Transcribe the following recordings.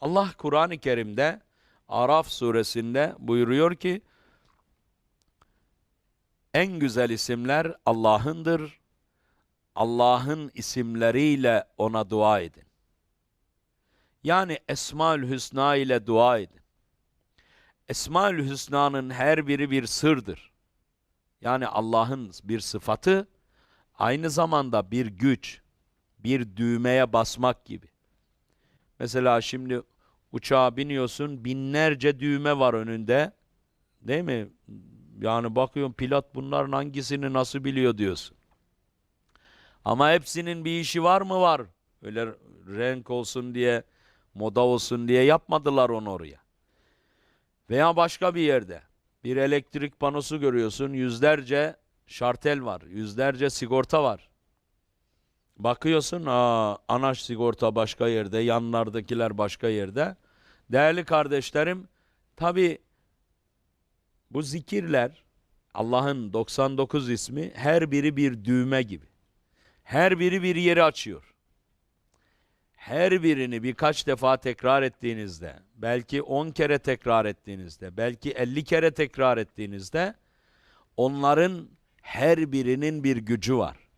Allah Kur'an-ı Kerim'de Araf suresinde buyuruyor ki en güzel isimler Allah'ındır. Allah'ın isimleriyle ona dua edin. Yani Esmaül Hüsna ile dua edin. Esmaül Hüsna'nın her biri bir sırdır. Yani Allah'ın bir sıfatı aynı zamanda bir güç, bir düğmeye basmak gibi. Mesela şimdi uçağa biniyorsun, binlerce düğme var önünde. Değil mi? Yani bakıyorsun pilot bunların hangisini nasıl biliyor diyorsun. Ama hepsinin bir işi var mı var? Öyle renk olsun diye, moda olsun diye yapmadılar onu oraya. Veya başka bir yerde bir elektrik panosu görüyorsun, yüzlerce şartel var, yüzlerce sigorta var. Bakıyorsun, aa, ana sigorta başka yerde, yanlardakiler başka yerde. Değerli kardeşlerim, tabi bu zikirler, Allah'ın 99 ismi, her biri bir düğme gibi. Her biri bir yeri açıyor. Her birini birkaç defa tekrar ettiğinizde, belki 10 kere tekrar ettiğinizde, belki 50 kere tekrar ettiğinizde, onların her birinin bir gücü var.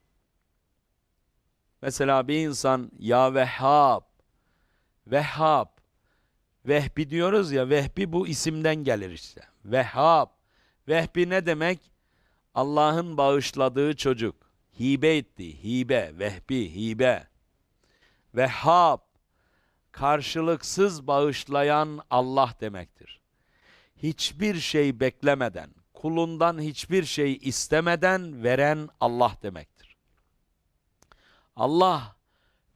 Mesela bir insan ya Vehhab, Vehhab, Vehbi diyoruz ya, Vehbi bu isimden gelir işte. Vehhab, Vehbi ne demek? Allah'ın bağışladığı çocuk. Hibe etti, hibe, Vehbi, hibe. Vehhab, karşılıksız bağışlayan Allah demektir. Hiçbir şey beklemeden, kulundan hiçbir şey istemeden veren Allah demektir. Allah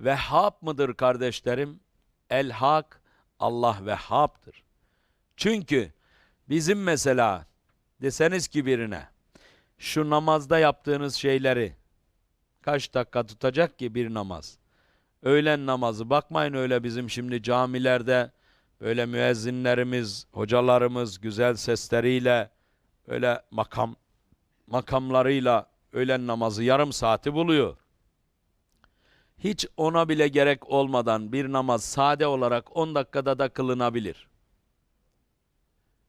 Vehhab mıdır kardeşlerim? El Hak Allah Vehhab'dır. Çünkü bizim mesela deseniz ki birine şu namazda yaptığınız şeyleri kaç dakika tutacak ki bir namaz? Öğlen namazı bakmayın öyle bizim şimdi camilerde böyle müezzinlerimiz, hocalarımız güzel sesleriyle öyle makam makamlarıyla öğlen namazı yarım saati buluyor. Hiç ona bile gerek olmadan bir namaz sade olarak 10 dakikada da kılınabilir.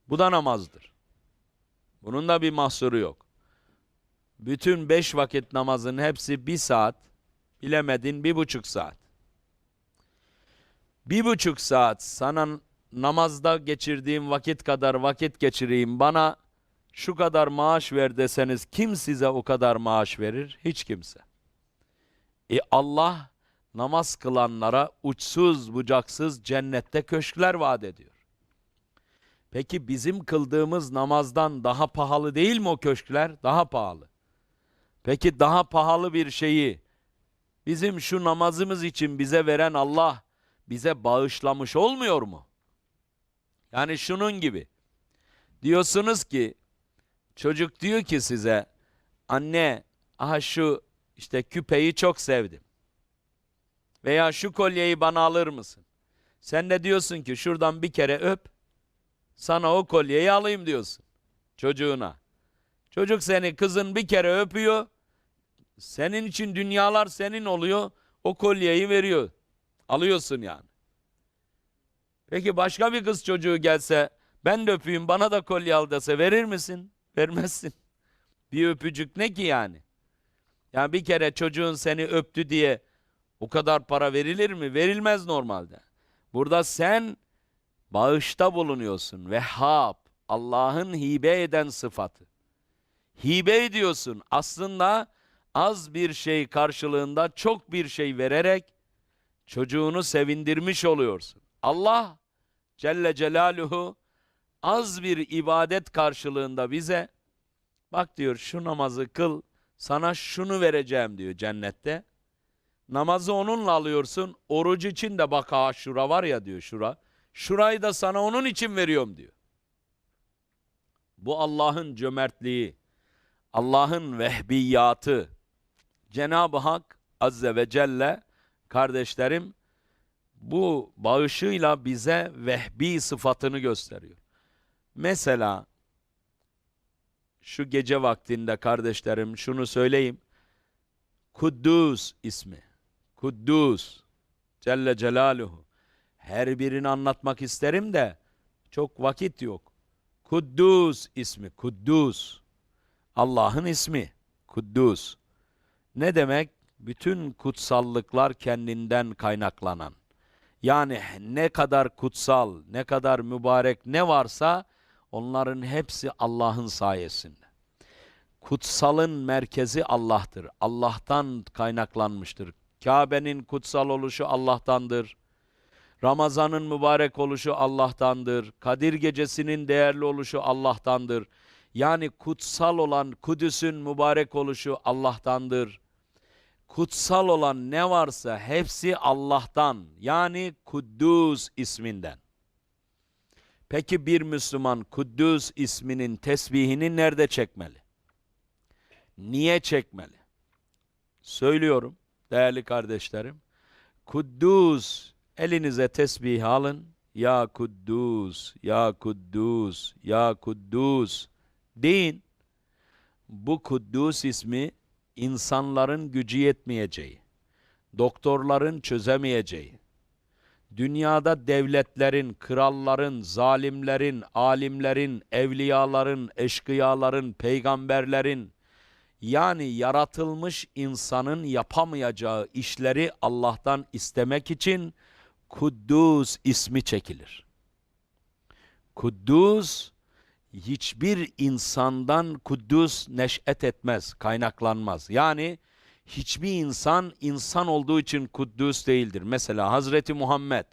Bu da namazdır. Bunun da bir mahsuru yok. Bütün beş vakit namazın hepsi bir saat, bilemedin bir buçuk saat. Bir buçuk saat sana namazda geçirdiğim vakit kadar vakit geçireyim, bana şu kadar maaş ver deseniz kim size o kadar maaş verir? Hiç kimse. E Allah namaz kılanlara uçsuz bucaksız cennette köşkler vaat ediyor. Peki bizim kıldığımız namazdan daha pahalı değil mi o köşkler? Daha pahalı. Peki daha pahalı bir şeyi bizim şu namazımız için bize veren Allah bize bağışlamış olmuyor mu? Yani şunun gibi. Diyorsunuz ki çocuk diyor ki size anne aha şu işte küpeyi çok sevdim. Veya şu kolyeyi bana alır mısın? Sen de diyorsun ki şuradan bir kere öp sana o kolyeyi alayım diyorsun çocuğuna. Çocuk seni kızın bir kere öpüyor. Senin için dünyalar senin oluyor. O kolyeyi veriyor. Alıyorsun yani. Peki başka bir kız çocuğu gelse ben de öpeyim bana da kolye al dese verir misin? Vermezsin. Bir öpücük ne ki yani? Yani bir kere çocuğun seni öptü diye o kadar para verilir mi? Verilmez normalde. Burada sen bağışta bulunuyorsun. Vehhab, Allah'ın hibe eden sıfatı. Hibe ediyorsun. Aslında az bir şey karşılığında çok bir şey vererek çocuğunu sevindirmiş oluyorsun. Allah Celle Celaluhu az bir ibadet karşılığında bize bak diyor şu namazı kıl sana şunu vereceğim diyor cennette. Namazı onunla alıyorsun. Oruç için de bak ha şura var ya diyor şura. Şurayı da sana onun için veriyorum diyor. Bu Allah'ın cömertliği, Allah'ın vehbiyatı. Cenab-ı Hak Azze ve Celle kardeşlerim bu bağışıyla bize vehbi sıfatını gösteriyor. Mesela şu gece vaktinde kardeşlerim şunu söyleyeyim. Kuddus ismi. Kuddus Celle Celaluhu. Her birini anlatmak isterim de çok vakit yok. Kuddus ismi, Kuddus. Allah'ın ismi, Kuddus. Ne demek? Bütün kutsallıklar kendinden kaynaklanan. Yani ne kadar kutsal, ne kadar mübarek ne varsa onların hepsi Allah'ın sayesinde. Kutsalın merkezi Allah'tır. Allah'tan kaynaklanmıştır. Kabe'nin kutsal oluşu Allah'tandır. Ramazan'ın mübarek oluşu Allah'tandır. Kadir gecesinin değerli oluşu Allah'tandır. Yani kutsal olan Kudüs'ün mübarek oluşu Allah'tandır. Kutsal olan ne varsa hepsi Allah'tan. Yani Kuddus isminden. Peki bir Müslüman Kuddus isminin tesbihini nerede çekmeli? Niye çekmeli? Söylüyorum değerli kardeşlerim. Kuddus elinize tesbih alın. Ya Kuddus, Ya Kuddus, Ya Kuddus deyin. Bu Kuddus ismi insanların gücü yetmeyeceği, doktorların çözemeyeceği, dünyada devletlerin, kralların, zalimlerin, alimlerin, evliyaların, eşkıyaların, peygamberlerin, yani yaratılmış insanın yapamayacağı işleri Allah'tan istemek için Kuddus ismi çekilir. Kuddus hiçbir insandan Kuddus neş'et etmez, kaynaklanmaz. Yani hiçbir insan insan olduğu için Kuddus değildir. Mesela Hazreti Muhammed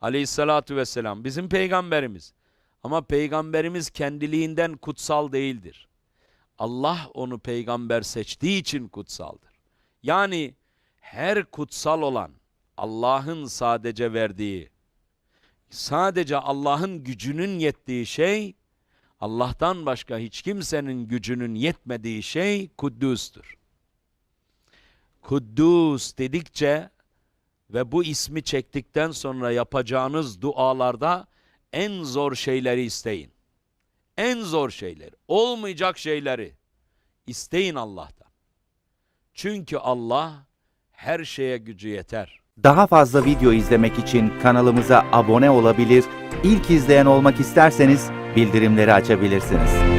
aleyhissalatu vesselam bizim peygamberimiz. Ama peygamberimiz kendiliğinden kutsal değildir. Allah onu peygamber seçtiği için kutsaldır. Yani her kutsal olan Allah'ın sadece verdiği, sadece Allah'ın gücünün yettiği şey, Allah'tan başka hiç kimsenin gücünün yetmediği şey Kuddus'tur. Kuddus dedikçe ve bu ismi çektikten sonra yapacağınız dualarda en zor şeyleri isteyin. En zor şeyleri, olmayacak şeyleri isteyin Allah'tan. Çünkü Allah her şeye gücü yeter. Daha fazla video izlemek için kanalımıza abone olabilir, ilk izleyen olmak isterseniz bildirimleri açabilirsiniz.